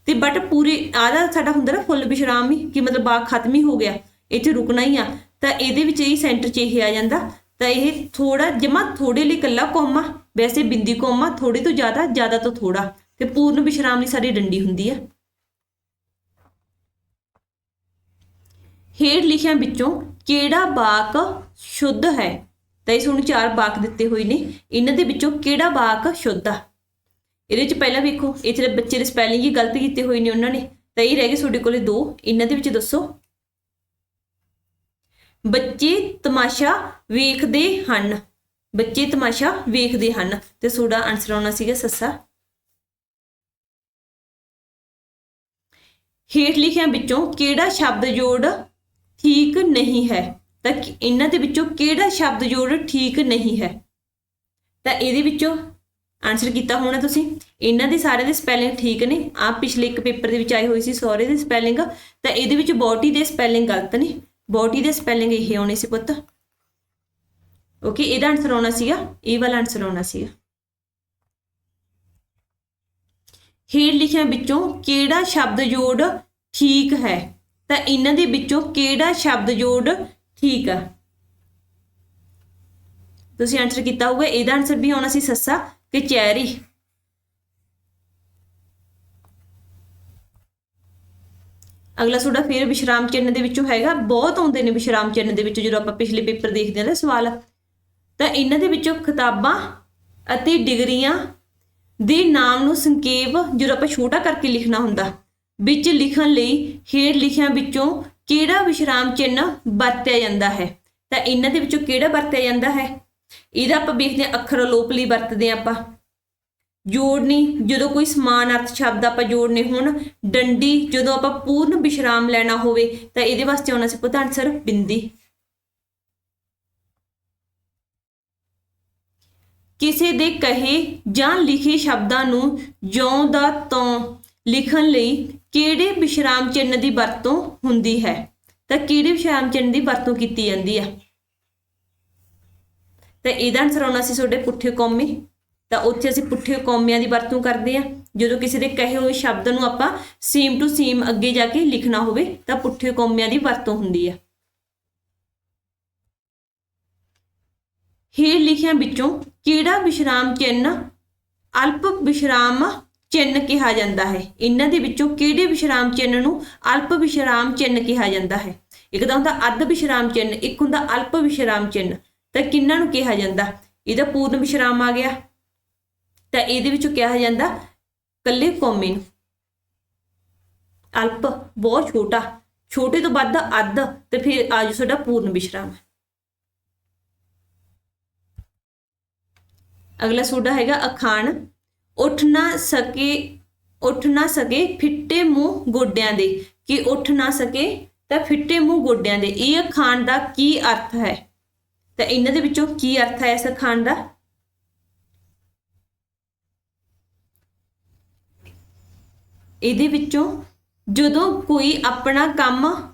ਤੇ ਬਟ ਪੂਰੇ ਆਦਾ ਸਾਡਾ ਹੁੰਦਾ ਨਾ ਫੁੱਲ ਵਿਸ਼ਰਾਮ ਹੀ, ਕਿ ਮਤਲਬ ਬਾਗ ਖਤਮ ਹੀ ਹੋ ਗਿਆ ਇੱਥੇ ਰੁਕਣਾ ਹੀ ਆ। ਤਾਂ ਇਹਦੇ ਵਿੱਚ ਇਹ ਸੈਂਟਰ 'ਚ ਇਹ ਆ ਜਾਂਦਾ, ਤਾਂ ਇਹ ਥੋੜਾ ਜਮਾ ਥੋੜੇ ਲਈ ਕੱਲਾ ਕੋਮਾ ਵੈਸੇ ਬਿੰਦੀ ਕੋਮਾ ਥੋੜੇ ਤੋਂ ਜ਼ਿਆਦਾ ਜ਼ਿਆਦਾ ਤੋਂ ਥੋੜਾ ਤੇ ਪੂਰਨ ਵਿਸ਼ਰਾਮ ਲਈ ਸਾਡੀ ਡੰਡੀ ਹੁੰਦੀ ਹੈ ਹੇਠ ਲਿਖਿਆਂ ਵਿੱਚੋਂ ਕਿਹੜਾ ਵਾਕ ਸ਼ੁੱਧ ਹੈ? ਤਾਂ ਇਸ ਹੁਣ ਚਾਰ ਵਾਕ ਦਿੱਤੇ ਹੋਏ ਨੇ। ਇਹਨਾਂ ਦੇ ਵਿੱਚੋਂ ਕਿਹੜਾ ਵਾਕ ਸ਼ੁੱਧ ਆ? ਇਹਦੇ ਵਿੱਚ ਪਹਿਲਾਂ ਵੇਖੋ, ਇੱਥੇ ਬੱਚੇ ਦੇ ਸਪੈਲਿੰਗ ਹੀ ਗਲਤ ਕੀਤੇ ਹੋਏ ਨੇ ਉਹਨਾਂ ਨੇ। ਤਾਂ ਇਹ ਰਹਿ ਗਏ ਤੁਹਾਡੇ ਕੋਲੇ ਦੋ। ਇਹਨਾਂ ਦੇ ਵਿੱਚ ਦੱਸੋ। ਬੱਚੇ ਤਮਾਸ਼ਾ ਵੇਖਦੇ ਹਨ। ਬੱਚੇ ਤਮਾਸ਼ਾ ਵੇਖਦੇ ਹਨ। ਤੇ ਤੁਹਾਡਾ ਆਨਸਰ ਆਉਣਾ ਸੀਗਾ ਸੱਸਾ। ਹੇਠ ਲਿਖਿਆਂ ਵਿੱਚੋਂ ਕਿਹੜਾ ਸ਼ਬਦ ਜੋੜ ਠੀਕ ਨਹੀਂ ਹੈ? ਤਾਂ ਕਿ- ਇਹਨਾਂ ਦੇ ਵਿੱਚੋਂ ਕਿਹੜਾ ਸ਼ਬਦ ਜੋੜ ਠੀਕ ਨਹੀਂ ਹੈ? ਤਾਂ ਇਹਦੇ ਵਿੱਚੋਂ ਆਨਸਰ ਕੀਤਾ ਹੋਣਾ ਤੁਸੀਂ। ਇਹਨਾਂ ਦੇ ਸਾਰੇ ਦੇ ਸਪੈਲਿੰਗ ਠੀਕ ਨੇ। ਆ ਪਿਛਲੇ ਇੱਕ ਪੇਪਰ ਦੇ ਵਿੱਚ ਆਏ ਹੋਏ ਸੀ, ਸੋਰੇ ਦੇ ਸਪੈਲਿੰਗ ਤਾਂ ਇਹਦੇ ਵਿੱਚ ਬੋਟੀ ਦੇ ਸਪੈਲਿੰਗ ਗਲਤ ਨੇ। ਬੋਟੀ ਦੇ ਸਪੈਲਿੰਗ ਇਹ ਆਉਣੇ ਸੀ ਪੁੱਤ। ਓਕੇ ਇਹਦਾ ਆਨਸਰ ਆਉਣਾ ਸੀਗਾ, ਇਹ ਵਾਲਾ ਆਨਸਰ ਆਉਣਾ ਸੀਗਾ। ਹੇਠ ਲਿਖਿਆਂ ਵਿੱਚੋਂ ਕਿਹੜਾ ਸ਼ਬਦ ਜੋੜ ਠੀਕ ਹੈ? ਤਾਂ ਇਹਨਾਂ ਦੇ ਵਿੱਚੋਂ ਕਿਹੜਾ ਸ਼ਬਦ ਜੋੜ ਠੀਕ ਆ? ਤੁਸੀਂ ਆਨਸਰ ਕੀਤਾ ਹੋਊਗਾ, ਇਹਦਾ ਆਨਸਰ ਵੀ ਆਉਣਾ ਸੀ ਸੱਸਾ, ਕਚਹਿਰੀ। ਅਗਲਾ ਤੁਹਾਡਾ ਫਿਰ ਵਿਸ਼ਰਾਮ ਚਿੰਨ੍ਹ ਦੇ ਵਿੱਚੋਂ ਹੈਗਾ, ਬਹੁਤ ਆਉਂਦੇ ਨੇ ਵਿਸ਼ਰਾਮ ਚਿੰਨ੍ਹ ਦੇ ਵਿੱਚ ਜਦੋਂ ਆਪਾਂ ਪਿਛਲੇ ਪੇਪਰ ਦੇਖਦੇ ਹਾਂ ਨਾ ਸਵਾਲ। ਤਾਂ ਇਹਨਾਂ ਦੇ ਵਿੱਚੋਂ ਕਿਤਾਬਾਂ ਅਤੇ ਡਿਗਰੀਆਂ ਦੇ ਨਾਮ ਨੂੰ ਸੰਖੇਪ ਜਦੋਂ ਆਪਾਂ ਛੋਟਾ ਕਰਕੇ ਲਿਖਣਾ ਹੁੰਦਾ, ਵਿੱਚ ਲਿਖਣ ਲਈ ਹੇਠ ਲਿਖਿਆਂ ਵਿੱਚੋਂ ਕਿਹੜਾ ਵਿਸ਼ਰਾਮ ਚਿੰਨ੍ਹ ਵਰਤਿਆ ਜਾਂਦਾ ਹੈ? ਤਾਂ ਇਹਨਾਂ ਦੇ ਵਿੱਚੋਂ ਕਿਹੜਾ ਵਰਤਿਆ ਜਾਂਦਾ ਹੈ? ਇਹਦਾ ਆਪਾਂ ਵੇਖਦੇ ਹਾਂ, ਅੱਖਰ ਅਲੋਪ ਲਈ ਵਰਤਦੇ ਹਾਂ ਆਪਾਂ। ਜੋੜਨੀ, ਜਦੋਂ ਕੋਈ ਸਮਾਨ, ਅਰਥ, ਸ਼ਬਦ ਆਪਾਂ ਜੋੜਨੇ ਹੋਣ, ਡੰਡੀ, ਜਦੋਂ ਆਪਾਂ ਪੂਰਨ ਵਿਸ਼ਰਾਮ ਲੈਣਾ ਹੋਵੇ, ਤਾਂ ਇਹਦੇ ਵਾਸਤੇ ਆਉਣਾ ਸੀ ਪੁੱਤ ਆਨਸਰ ਬਿੰਦੀ। ਕਿਸੇ ਦੇ ਕਹੇ ਜਾਂ ਲਿਖੇ ਸ਼ਬਦਾਂ ਨੂੰ ਜਿਉਂ ਦਾ ਤੋਂ ਲਿਖਣ ਲਈ ਕਿਹੜੇ ਵਿਸ਼ਰਾਮ ਚਿੰਨ੍ਹ ਦੀ ਵਰਤੋਂ ਹੁੰਦੀ ਹੈ? ਤਾਂ ਕਿਹੜੇ ਵਿਸ਼ਰਾਮ ਚਿੰਨ੍ਹ ਦੀ ਵਰਤੋਂ ਕੀਤੀ ਜਾਂਦੀ ਆ? ਤਾਂ ਇਹਦਾ ਆਨਸਰ ਆਉਣਾ ਸੀ ਤੁਹਾਡੇ ਪੁੱਠੇ ਕੌਮੇ। ਤਾਂ ਉੱਥੇ ਅਸੀਂ ਪੁੱਠੇ ਕੌਮਿਆਂ ਦੀ ਵਰਤੋਂ ਕਰਦੇ ਆ। ਜਦੋਂ ਕਿਸੇ ਦੇ ਕਹੇ ਹੋਏ ਸ਼ਬਦ ਨੂੰ ਆਪਾਂ ਸੇਮ ਟੂ ਸੇਮ ਅੱਗੇ ਜਾ ਕੇ ਲਿਖਣਾ ਹੋਵੇ ਤਾਂ ਪੁੱਠੇ ਕੌਮਿਆਂ ਦੀ ਵਰਤੋਂ ਹੁੰਦੀ ਆ। ਹੇਠ ਲਿਖਿਆਂ ਵਿੱਚੋਂ ਕਿਹੜਾ ਵਿਸ਼ਰਾਮ ਚਿੰਨ੍ਹ ਅਲਪ ਵਿਸ਼ਰਾਮ ਚਿੰਨ੍ਹ ਕਿਹਾ ਜਾਂਦਾ ਹੈ? ਇਹਨਾਂ ਦੇ ਵਿੱਚੋਂ ਕਿਹੜੇ ਵਿਸ਼ਰਾਮ ਚਿੰਨ੍ਹ ਨੂੰ ਅਲਪ ਵਿਸ਼ਰਾਮ ਚਿੰਨ੍ਹ ਕਿਹਾ ਜਾਂਦਾ ਹੈ? ਇੱਕ ਤਾਂ ਹੁੰਦਾ ਅੱਧ ਵਿਸ਼ਰਾਮ ਚਿੰਨ੍ਹ, ਇੱਕ ਹੁੰਦਾ ਅਲਪ ਵਿਸ਼ਰਾਮ ਚਿੰਨ੍ਹ। ਤਾਂ ਕਿੰਨਾਂ ਨੂੰ ਕਿਹਾ ਜਾਂਦਾ? ਇਹਦਾ ਪੂਰਨ ਵਿਸ਼ਰਾਮ ਆ ਗਿਆ। ਤਾਂ ਇਹਦੇ ਵਿੱਚੋਂ ਕਿਹਾ ਜਾਂਦਾ ਕੱਲੇ ਕੌਮੇ ਨੂੰ। ਅਲਪ, ਬਹੁਤ ਛੋਟਾ। ਛੋਟੇ ਤੋਂ ਵੱਧ ਅੱਧ, ਤੇ ਫਿਰ ਆਜੋ ਸਾਡਾ ਪੂਰਨ ਵਿਸ਼ਰਾਮ। ਅਗਲਾ ਸੋਡਾ ਹੈਗਾ ਅਖਾਣ। ਉੱਠ ਨਾ ਸਕੇ, ਉੱਠ ਨਾ ਸਕੇ ਫਿੱਟੇ ਮੂੰਹ ਗੋਡਿਆਂ ਦੇ। ਕਿ ਉੱਠ ਨਾ ਸਕੇ ਤਾਂ ਫਿੱਟੇ ਮੂੰਹ ਗੋਡਿਆਂ ਦੇ। ਇਹ ਅਖਾਣ ਦਾ ਕੀ ਅਰਥ ਹੈ? ਤਾਂ ਇਹਨਾਂ ਦੇ ਵਿੱਚੋਂ ਕੀ ਅਰਥ ਹੈ ਇਸ ਅਖਾਣ ਦਾ? ਇਹਦੇ ਵਿੱਚੋਂ ਜਦੋਂ ਕੋਈ ਆਪਣਾ ਕੰਮ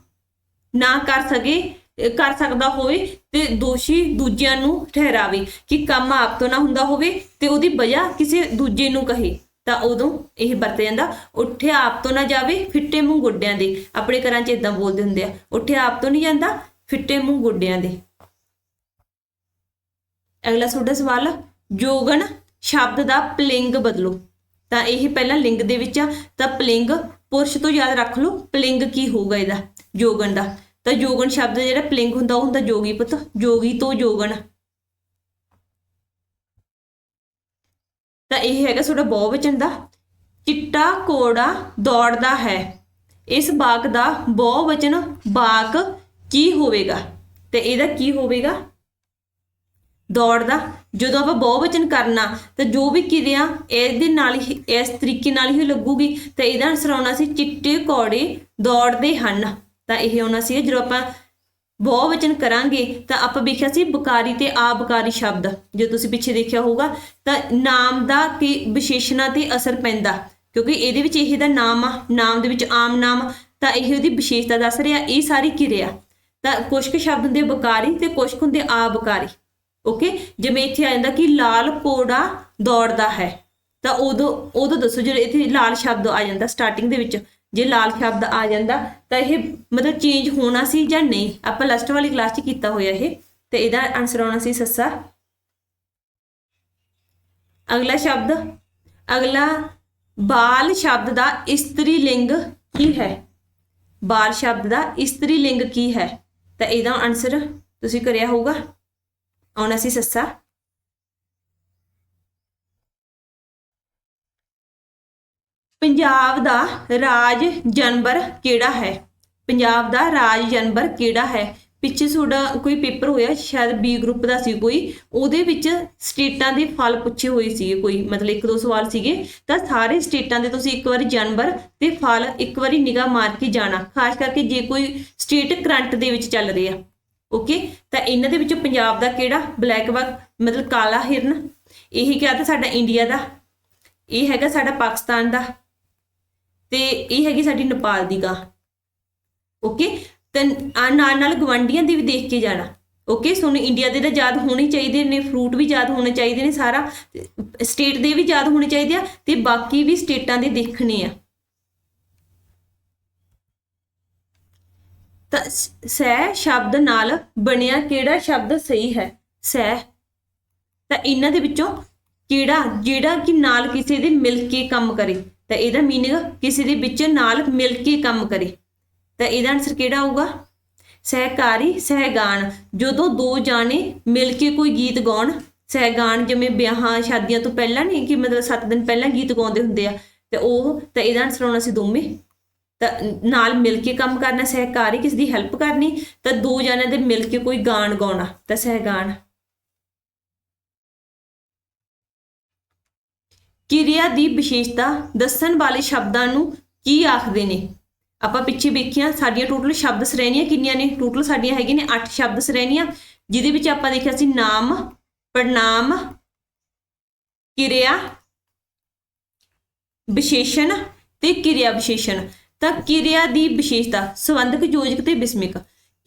ਨਾ ਕਰ ਸਕੇ ਕਰ ਸਕਦਾ ਹੋਵੇ ਤੇ ਦੋਸ਼ੀ ਦੂਜਿਆਂ ਨੂੰ ਠਹਿਰਾਵੇ ਕਿ ਕੰਮ ਆਪ ਤੋਂ ਨਾ ਹੁੰਦਾ ਹੋਵੇ ਤੇ ਉਹਦੀ ਵਜ੍ਹਾ ਕਿਸੇ ਦੂਜੇ ਨੂੰ ਕਹੇ। ਤਾਂ ਉਦੋਂ ਇਹ ਵਰਤਿਆ ਜਾਂਦਾ ਉੱਠਿਆ ਆਪ ਤੋਂ ਨਾ ਜਾਵੇ, ਫਿੱਟੇ ਮੂੰਹ ਗੋਡਿਆਂ ਦੇ। ਆਪਣੇ ਘਰਾਂ 'ਚ ਇਦਾਂ ਬੋਲਦੇ ਹੁੰਦੇ ਆ ਉੱਠਿਆ ਆਪ ਤੋਂ ਨਹੀਂ ਜਾਂਦਾ, ਫਿੱਟੇ ਮੂੰਹ ਗੋਡਿਆਂ ਦੇ। ਅਗਲਾ ਤੁਹਾਡਾ ਸਵਾਲ ਜੋਗਣ ਸ਼ਬਦ ਦਾ ਪਲਿੰਗ ਬਦਲੋ। ਤਾਂ ਇਹ ਪਹਿਲਾਂ ਲਿੰਗ ਦੇ ਵਿੱਚ ਆ, ਤਾਂ ਪਲਿੰਗ ਪੁਰਸ਼ ਤੋਂ ਯਾਦ ਰੱਖ ਲਓ, ਪਲਿੰਗ ਕੀ ਹੋਊਗਾ ਇਹਦਾ, ਜੋਗਣ ਦਾ। ਤਾਂ ਜੋਗਨ ਸ਼ਬਦ ਜਿਹੜਾ ਪਲਿੰਗ ਹੁੰਦਾ, ਉਹ ਹੁੰਦਾ ਜੋਗੀ ਪੁੱਤ, ਜੋਗੀ ਤੋਂ ਜੋਗਣ। ਤਾਂ ਇਹ ਹੈਗਾ ਤੁਹਾਡਾ ਬਹੁਵਚਨ ਦਾ। ਚਿੱਟਾ ਕੋੜਾ ਦੌੜਦਾ ਹੈ। ਇਸ ਬਾਗ ਦਾ ਬਹੁਵਚਨ ਬਾਗ ਕੀ ਹੋਵੇਗਾ? ਤੇ ਇਹਦਾ ਕੀ ਹੋਵੇਗਾ? ਦੌੜਦਾ। ਜਦੋਂ ਆਪਾਂ ਬਹੁਵਚਨ ਕਰਨਾ, ਤਾਂ ਜੋ ਵੀ ਕਿਰਿਆ ਇਹਦੇ ਨਾਲ ਹੀ, ਇਸ ਤਰੀਕੇ ਨਾਲ ਹੀ ਲੱਗੂਗੀ। ਤਾਂ ਇਹਦਾ ਆਨਸਰ ਆਉਣਾ ਸੀ, ਚਿੱਟੇ ਕੋੜੇ ਦੌੜਦੇ ਹਨ। ਤਾਂ ਇਹ ਆਉਣਾ ਸੀ ਜਦੋਂ ਆਪਾਂ ਬਹੁ ਵਚਨ ਕਰਾਂਗੇ ਤਾਂ ਆਪਾਂ ਵੇਖਿਆ ਸੀ ਬਕਾਰੀ ਤੇ ਆਬਕਾਰੀ ਸ਼ਬਦ। ਜੇ ਤੁਸੀਂ ਪਿੱਛੇ ਦੇਖਿਆ ਹੋਊਗਾ ਤਾਂ ਨਾਮ ਦਾ ਕੀ ਵਿਸ਼ੇਸ਼ਣਾ ਤੇ ਅਸਰ ਪੈਂਦਾ, ਕਿਉਂਕਿ ਇਹਦੇ ਵਿੱਚ ਇਹ ਦਾ ਨਾਮ ਆ, ਨਾਮ ਦੇ ਵਿੱਚ ਆਮ ਨਾਮ, ਤਾਂ ਇਹ ਉਹਦੀ ਵਿਸ਼ੇਸ਼ਤਾ ਦੱਸ ਰਿਹਾ, ਇਹ ਸਾਰੀ ਕਿਰਿਆ। ਤਾਂ ਕੁਝ ਕੁ ਸ਼ਬਦ ਹੁੰਦੇ ਬਕਾਰੀ ਤੇ ਕੁਝ ਕੁ ਹੁੰਦੇ ਆਬਕਾਰੀ। ਓਕੇ? ਜਿਵੇਂ ਇੱਥੇ ਆ ਜਾਂਦਾ ਕਿ ਲਾਲ ਕੋੜਾ ਦੌੜਦਾ ਹੈ, ਤਾਂ ਉਦੋਂ ਉਦੋਂ ਦੱਸੋ, ਜਦੋਂ ਇੱਥੇ ਲਾਲ ਸ਼ਬਦ ਆ ਜਾਂਦਾ ਸਟਾਰਟਿੰਗ ਦੇ ਵਿੱਚ ਜੇ ਲਾਲ ਸ਼ਬਦ ਆ ਜਾਂਦਾ, ਤਾਂ ਇਹ ਮਤਲਬ ਚੇਂਜ ਹੋਣਾ ਸੀ ਜਾਂ ਨਹੀਂ? ਆਪਾਂ ਲਾਸਟ ਵਾਲੀ ਕਲਾਸ 'ਚ ਕੀਤਾ ਹੋਇਆ ਇਹ, ਤੇ ਇਹਦਾ ਆਨਸਰ ਆਉਣਾ ਸੀ ਸੱਸਾ। ਅਗਲਾ ਸ਼ਬਦ, ਅਗਲਾ ਬਾਲ ਸ਼ਬਦ ਦਾ ਇਸਤਰੀ ਲਿੰਗ ਕੀ ਹੈ? ਬਾਲ ਸ਼ਬਦ ਦਾ ਇਸਤਰੀ ਲਿੰਗ ਕੀ ਹੈ? ਤਾਂ ਇਹਦਾ ਆਨਸਰ ਤੁਸੀਂ ਕਰਿਆ ਹੋਊਗਾ। ਆਉਣਾ ਸੀ ਸੱਸਾ। ਪੰਜਾਬ ਦਾ ਰਾਜ ਜਾਨਵਰ ਕਿਹੜਾ ਹੈ? ਪੰਜਾਬ ਦਾ ਰਾਜ ਜਾਨਵਰ ਕਿਹੜਾ ਹੈ? ਪਿੱਛੇ ਤੁਹਾਡਾ ਕੋਈ ਪੇਪਰ ਹੋਇਆ, ਸ਼ਾਇਦ ਬੀ ਗਰੁੱਪ ਦਾ ਸੀ ਕੋਈ। ਉਹਦੇ ਵਿੱਚ ਸਟੇਟਾਂ ਦੇ ਫਲ ਪੁੱਛੇ ਹੋਏ ਸੀਗੇ ਕੋਈ। ਮਤਲਬ ਇੱਕ ਦੋ ਸਵਾਲ ਸੀਗੇ। ਤਾਂ ਸਾਰੇ ਸਟੇਟਾਂ ਦੇ ਤੁਸੀਂ ਇੱਕ ਵਾਰੀ ਜਾਨਵਰ ਤੇ ਫਲ ਇੱਕ ਵਾਰੀ ਨਿਗਾਹ ਮਾਰ ਕੇ ਜਾਣਾ। ਖਾਸ ਕਰਕੇ ਜੇ ਕੋਈ ਸਟੇਟ ਕਰੰਟ ਦੇ ਵਿੱਚ ਚੱਲ ਰਿਹਾ। ਓਕੇ? ਤਾਂ ਇਹਨਾਂ ਦੇ ਵਿੱਚੋਂ ਪੰਜਾਬ ਦਾ ਕਿਹੜਾ? ਬਲੈਕ ਬਕ ਮਤਲਬ ਕਾਲਾ ਹਿਰਨ। ਇਹੀ ਕਿਹਾ ਤਾਂ ਸਾਡਾ ਇੰਡੀਆ ਦਾ। ਇਹ ਹੈਗਾ ਸਾਡਾ ਪਾਕਿਸਤਾਨ ਦਾ। ਤੇ ਇਹ ਹੈਗੀ ਸਾਡੀ ਨੇਪਾਲ ਦੀ ਗਾਂ ਓਕੇ ਤੇ ਨਾਲ ਨਾਲ ਗਵਾਂਡੀਆਂ ਦੀ ਵੀ ਦੇਖ ਕੇ ਜਾਣਾ। ਓਕੇ ਤੁਹਾਨੂੰ ਇੰਡੀਆ ਦੇ ਤਾਂ ਯਾਦ ਹੋਣੇ ਚਾਹੀਦੇ ਨੇ ਫਰੂਟ ਵੀ ਯਾਦ ਹੋਣੇ ਚਾਹੀਦੇ ਨੇ ਸਾਰਾ ਸਟੇਟ ਦੇ ਵੀ ਯਾਦ ਹੋਣੇ ਚਾਹੀਦੇ ਆ ਤੇ ਬਾਕੀ ਵੀ ਸਟੇਟਾਂ ਦੇ ਦੇਖਣੇ ਆ। ਤਾਂ ਸਹਿ ਸ਼ਬਦ ਨਾਲ ਬਣਿਆ ਕਿਹੜਾ ਸ਼ਬਦ ਸਹੀ ਹੈ? ਸਹਿ ਤਾਂ ਇਹਨਾਂ ਦੇ ਵਿੱਚੋਂ ਕਿਹੜਾ, ਜਿਹੜਾ ਕਿ ਨਾਲ ਕਿਸੇ ਦੇ ਮਿਲ ਕੇ ਕੰਮ ਕਰੇ। ਤਾਂ ਇਹਦਾ ਮੀਨਿੰਗ ਕਿਸੇ ਦੇ ਵਿੱਚ ਨਾਲ ਮਿਲ ਕੇ ਕੰਮ ਕਰੇ। ਤਾਂ ਇਹਦਾ ਆਨਸਰ ਕਿਹੜਾ ਆਊਗਾ? ਸਹਿਕਾਰੀ, ਸਹਿਗਾਨ। ਜਦੋਂ ਦੋ ਜਾਣੇ ਮਿਲ ਕੇ ਕੋਈ ਗੀਤ ਗਾਉਣ, ਸਹਿਗਾਨ ਜਿਵੇਂ ਵਿਆਹਾਂ, ਸ਼ਾਦੀਆਂ ਤੋਂ ਪਹਿਲਾਂ ਨਹੀਂ, ਕਿ ਮਤਲਬ 7 ਦਿਨ ਪਹਿਲਾਂ ਗੀਤ ਗਾਉਂਦੇ ਹੁੰਦੇ ਆ, ਤੇ ਉਹ, ਤਾਂ ਇਹਦਾ ਆਨਸਰ ਆਉਣਾ ਸੀ ਦੋਵੇਂ। ਤਾਂ ਨਾਲ ਮਿਲ ਕੇ ਕੰਮ ਕਰਨਾ, ਸਹਿਕਾਰੀ ਕਿਸ ਦੀ ਹੈਲਪ ਕਰਨੀ, ਤਾਂ ਦੋ ਜਣਿਆਂ ਦੇ ਮਿਲ ਕੇ ਕੋਈ ਗਾਣ ਗਾਉਣਾ, ਤਾਂ ਸਹਿਗਾਨ। ਕਿਰਿਆ ਦੀ ਵਿਸ਼ੇਸ਼ਤਾ ਦੱਸਣ ਵਾਲੇ ਸ਼ਬਦਾਂ ਨੂੰ ਕੀ ਆਖਦੇ ਨੇ? ਆਪਾਂ ਪਿੱਛੇ ਵੇਖਿਆ, ਸਾਡੀਆਂ ਟੋਟਲ ਸ਼ਬਦ ਸ਼੍ਰੇਣੀਆਂ ਕਿੰਨੀਆਂ ਨੇ? ਟੋਟਲ ਸਾਡੀਆਂ ਹੈਗੀਆਂ ਨੇ 8 ਸ਼ਬਦ ਸ਼੍ਰੇਣੀਆਂ, ਜਿਹਦੇ ਵਿੱਚ ਆਪਾਂ ਦੇਖਿਆ ਸੀ ਨਾਮ ਪੜਨਾਮ ਕਿਰਿਆ, ਵਿਸ਼ੇਸ਼ਣ ਤੇ ਕਿਰਿਆ ਵਿਸ਼ੇਸ਼ਣ। ਤਾਂ ਕਿਰਿਆ ਦੀ ਵਿਸ਼ੇਸ਼ਤਾ, ਸੰਬੰਧਕ ਯੋਜਕ ਤੇ ਬਿਸਮਿਕ।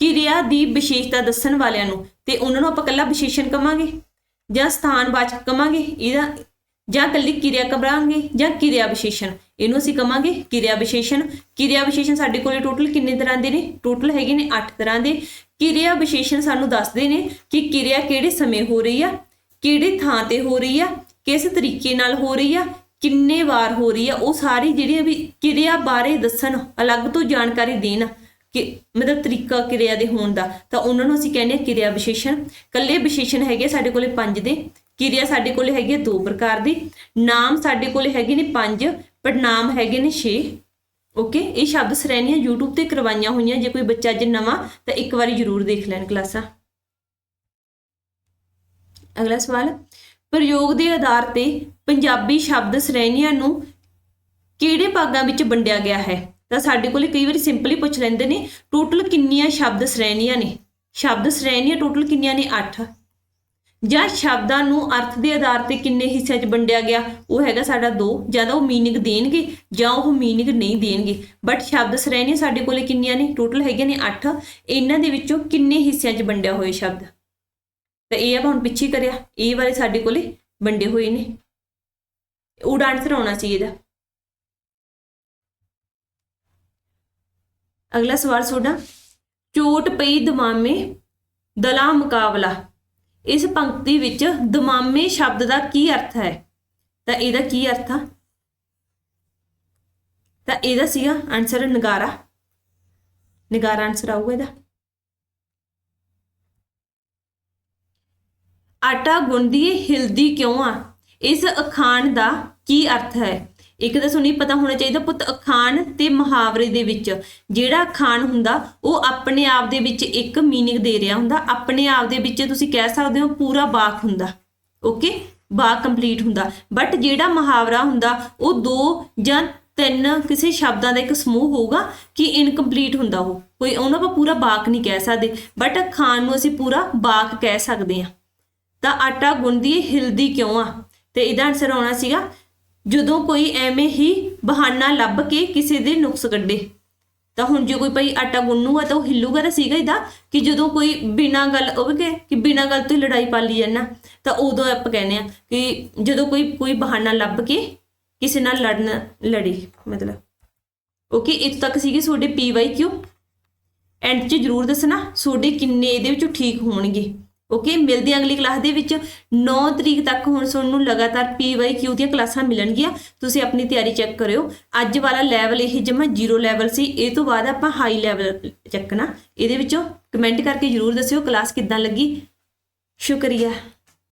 ਕਿਰਿਆ ਦੀ ਵਿਸ਼ੇਸ਼ਤਾ ਦੱਸਣ ਵਾਲਿਆਂ ਨੂੰ ਤੇ ਉਹਨਾਂ ਨੂੰ ਆਪਾਂ ਕੱਲਾ ਵਿਸ਼ੇਸ਼ਣ ਕਵਾਂਗੇ ਜਾਂ ਸਥਾਨਵਾਚਕ ਕਵਾਂਗੇ? ਇਹਦਾ ਜਾਂ ਕੱਲੀ ਕਿਰਿਆ ਕਵਾਂਗੇ ਜਾਂ ਕਿਰਿਆ ਵਿਸ਼ੇਸ਼ਣ? ਇਹਨੂੰ ਅਸੀਂ ਕਵਾਂਗੇ ਕਿਰਿਆ ਵਿਸ਼ੇਸ਼ਣ। ਕਿਰਿਆ ਵਿਸ਼ੇਸ਼ਣ ਸਾਡੇ ਕੋਲੇ ਟੋਟਲ ਕਿੰਨੇ ਤਰ੍ਹਾਂ ਦੇ ਨੇ? ਟੋਟਲ ਹੈਗੇ ਨੇ 8 ਤਰ੍ਹਾਂ ਦੇ। ਕਿਰਿਆ ਵਿਸ਼ੇਸ਼ਣ ਸਾਨੂੰ ਦੱਸਦੇ ਨੇ ਕਿ ਕਿਰਿਆ ਕਿਹੜੇ ਸਮੇਂ ਹੋ ਰਹੀ ਆ? ਕਿਹੜੇ ਥਾਂ ਤੇ ਹੋ ਰਹੀ ਆ? ਕਿਸ ਤਰੀਕੇ ਨਾਲ ਹੋ ਰਹੀ ਆ? ਕਿੰਨੇ ਵਾਰ ਹੋ ਰਹੀ ਆ? ਉਹ ਸਾਰੀ ਜਿਹੜੀ ਵੀ ਕਿਰਿਆ ਬਾਰੇ ਦੱਸਣ, ਅਲੱਗ ਤੋਂ ਜਾਣਕਾਰੀ ਦੇਣ ਕਿ ਮਤਲਬ ਤਰੀਕਾ ਕਿਰਿਆ ਦੇ ਹੋਣ ਦਾ। ਤਾਂ ਉਹਨਾਂ ਨੂੰ ਅਸੀਂ ਕਹਿੰਦੇ ਆ ਕਿਰਿਆ ਵਿਸ਼ੇਸ਼ਣ। ਕੱਲੇ ਵਿਸ਼ੇਸ਼ਣ ਹੈਗੇ ਸਾਡੇ ਕੋਲੇ 5 ਦੇ। ਕਿਰਿਆ ਸਾਡੇ ਕੋਲ ਹੈਗੀ ਹੈ ਦੋ ਪ੍ਰਕਾਰ ਦੀ? ਨਾਮ ਸਾਡੇ ਕੋਲ ਹੈਗੇ ਨੇ ਪੰਜ, ਪੜਨਾਮ ਹੈਗੇ ਨੇ 6 ਓਕੇ ਇਹ ਸ਼ਬਦ ਸ਼੍ਰੇਣੀਆਂ YouTube ਤੇ ਕਰਵਾਈਆਂ ਹੋਈਆਂ। ਜੇ ਕੋਈ ਬੱਚਾ ਅੱਜ ਨਵਾਂ, ਤਾਂ ਇੱਕ ਵਾਰੀ ਜ਼ਰੂਰ ਦੇਖ ਲੈਣ ਕਲਾਸਾਂ। ਅਗਲਾ ਸਵਾਲ, ਪ੍ਰਯੋਗ ਦੇ ਆਧਾਰ ਤੇ ਪੰਜਾਬੀ ਸ਼ਬਦ ਸ਼੍ਰੇਣੀਆਂ ਨੂੰ ਕਿਹੜੇ ਭਾਗਾਂ ਵਿੱਚ ਵੰਡਿਆ ਗਿਆ ਹੈ? ਤਾਂ ਸਾਡੇ ਕੋਲੇ ਕਈ ਵਾਰੀ ਸਿੰਪਲੀ ਪੁੱਛ ਲੈਂਦੇ ਨੇ ਟੋਟਲ ਕਿੰਨੀਆਂ ਸ਼ਬਦ ਸ਼੍ਰੇਣੀਆਂ ਨੇ? ਸ਼ਬਦ ਸ਼੍ਰੇਣੀਆਂ ਟੋਟਲ ਕਿੰਨੀਆਂ ਨੇ? 8 ਜਾਂ ਸ਼ਬਦਾਂ ਨੂੰ ਅਰਥ ਦੇ ਆਧਾਰ ਤੇ ਕਿੰਨੇ ਹਿੱਸਿਆਂ 'ਚ ਵੰਡਿਆ ਗਿਆ, ਉਹ ਹੈਗਾ ਸਾਡਾ 2 ਜਾਂ ਤਾਂ ਉਹ ਮੀਨਿੰਗ ਦੇਣਗੇ, ਜਾਂ ਉਹ ਮੀਨਿੰਗ ਨਹੀਂ ਦੇਣਗੇ। ਬਟ ਸ਼ਬਦ ਸ਼੍ਰੇਣੀਆਂ ਸਾਡੇ ਕੋਲੇ ਕਿੰਨੀਆਂ ਨੇ? ਟੋਟਲ ਹੈਗੀਆਂ ਨੇ 8 ਇਹਨਾਂ ਦੇ ਵਿੱਚੋਂ ਕਿੰਨੇ ਹਿੱਸਿਆਂ 'ਚ ਵੰਡਿਆ ਹੋਇਆ ਸ਼ਬਦ? ਤਾਂ ਇਹ ਆਪਾਂ ਹੁਣ ਪਿੱਛੇ ਕਰਿਆ। ਇਹ ਵਾਲੇ ਸਾਡੇ ਕੋਲੇ ਵੰਡੇ ਹੋਏ ਨੇ। ਉਹਦਾ ਆਨਸਰ ਆਉਣਾ ਸੀ ਇਹਦਾ। ਅਗਲਾ ਸਵਾਲ ਤੁਹਾਡਾ। ਚੋਟ ਪਈ ਦਮਾਮੇ ਦਲਾ ਮੁਕਾਬਲਾ। ਇਸ ਪੰਕਤੀ ਵਿੱਚ ਦਮਾਮੇ ਸ਼ਬਦ ਦਾ ਕੀ ਅਰਥ ਹੈ? ਤਾਂ ਇਹਦਾ ਕੀ ਅਰਥ ਆ? ਤਾਂ ਇਹਦਾ ਸੀਗਾ ਆਨਸਰ ਨਗਾਰਾ। ਨਗਾਰਾ ਆਨਸਰ ਆਊਗਾ ਇਹਦਾ। ਆਟਾ ਗੁੰਦੀਏ ਹਿਲਦੀ ਕਿਉਂ ਆ? ਇਸ ਅਖਾਣ ਦਾ ਕੀ ਅਰਥ ਹੈ? ਇੱਕ ਤਾਂ ਤੁਹਾਨੂੰ ਪਤਾ ਹੋਣਾ ਚਾਹੀਦਾ ਪੁੱਤ, ਅਖਾਣ ਤੇ ਮੁਹਾਵਰੇ ਦੇ ਵਿੱਚ। ਜਿਹੜਾ ਅਖਾਣ ਹੁੰਦਾ, ਉਹ ਆਪਣੇ ਆਪ ਦੇ ਵਿੱਚ ਇੱਕ ਮੀਨਿੰਗ ਦੇ ਰਿਹਾ ਹੁੰਦਾ। ਆਪਣੇ ਆਪ ਦੇ ਵਿੱਚ ਤੁਸੀਂ ਕਹਿ ਸਕਦੇ ਹੋ ਪੂਰਾ ਵਾਕ ਹੁੰਦਾ। ਓਕੇ ਵਾਕ ਕੰਪਲੀਟ ਹੁੰਦਾ। ਬਟ ਜਿਹੜਾ ਮੁਹਾਵਰਾ ਹੁੰਦਾ, ਉਹ ਦੋ ਜਾਂ ਤਿੰਨ ਕਿਸੇ ਸ਼ਬਦਾਂ ਦਾ ਇੱਕ ਸਮੂਹ ਹੋਊਗਾ ਕਿ ਇਨਕੰਪਲੀਟ ਹੁੰਦਾ ਉਹ। ਕੋਈ ਉਹਨਾਂ ਆਪਾਂ ਪੂਰਾ ਬਾਕ ਨਹੀਂ ਕਹਿ ਸਕਦੇ। ਬਟ ਖਾਣ ਨੂੰ ਅਸੀਂ ਪੂਰਾ ਬਾਕ ਕਹਿ ਸਕਦੇ ਹਾਂ। ਤਾਂ ਆਟਾ ਗੁੰਦੀ ਹਿਲਦੀ ਕਿਉਂ ਆ? ਤੇ ਇਹਦਾ ਆਨਸਰ ਆਉਣਾ ਸੀਗਾ ਜਦੋਂ ਕੋਈ ਐਵੇਂ ਹੀ ਬਹਾਨਾ ਲੱਭ ਕੇ ਕਿਸੇ ਦੇ ਨੁਕਸ ਕੱਢੇ, ਤਾਂ ਹੁਣ ਜੇ ਕੋਈ ਭਾਈ ਆਟਾ ਗੁੰਨੂਗਾ ਤਾਂ ਉਹ ਹਿੱਲੂਗਾ ਤਾਂ ਸੀਗਾ ਇਹਦਾ ਕਿ ਜਦੋਂ ਕੋਈ ਬਿਨਾਂ ਗੱਲ, ਉਹ ਵੀ ਕਿ ਕਿ ਬਿਨਾਂ ਗੱਲ ਤੋਂ ਲੜਾਈ ਪਾ ਲਈ ਜਾਂਦਾ ਤਾਂ ਉਦੋਂ ਆਪਾਂ ਕਹਿੰਦੇ ਆ ਕਿ ਜਦੋਂ ਕੋਈ ਕੋਈ ਬਹਾਨਾ ਲੱਭ ਕੇ ਕਿਸੇ ਨਾਲ ਲੜਨ, ਲੜੀ, ਮਤਲਬ। ਓਕੇ, ਇੱਥੇ ਤੱਕ ਸੀਗੇ ਤੁਹਾਡੇ ਪੀ ਵਾਈ ਕਿਊ? ਐਂਡ 'ਚ ਜਰੂਰ ਦੱਸਣਾ, ਤੁਹਾਡੇ ਕਿੰਨੇ ਇਹਦੇ ਵਿੱਚੋਂ ਠੀਕ ਹੋਣਗੇ। ਓਕੇ ਮਿਲਦੇ ਹਾਂ ਅਗਲੀ ਕਲਾਸ ਦੇ ਵਿੱਚ। 9 ਤਰੀਕ ਤੱਕ ਹੁਣ ਤੁਹਾਨੂੰ ਲਗਾਤਾਰ ਪੀ ਵਾਈ ਕਿਊ ਦੀਆਂ ਕਲਾਸਾਂ ਮਿਲਣਗੀਆਂ। ਤੁਸੀਂ ਆਪਣੀ ਤਿਆਰੀ ਚੈੱਕ ਕਰਿਓ। ਅੱਜ ਵਾਲਾ ਲੈਵਲ ਇਹ ਜਮਾ ਜ਼ੀਰੋ ਲੈਵਲ ਸੀ। ਇਹ ਤੋਂ ਬਾਅਦ ਆਪਾਂ ਹਾਈ ਲੈਵਲ ਚੱਕਣਾ। ਇਹਦੇ ਵਿੱਚੋਂ ਕਮੈਂਟ ਕਰਕੇ ਜਰੂਰ ਦੱਸਿਓ ਕਲਾਸ ਕਿੱਦਾਂ ਲੱਗੀ। ਸ਼ੁਕਰੀਆ।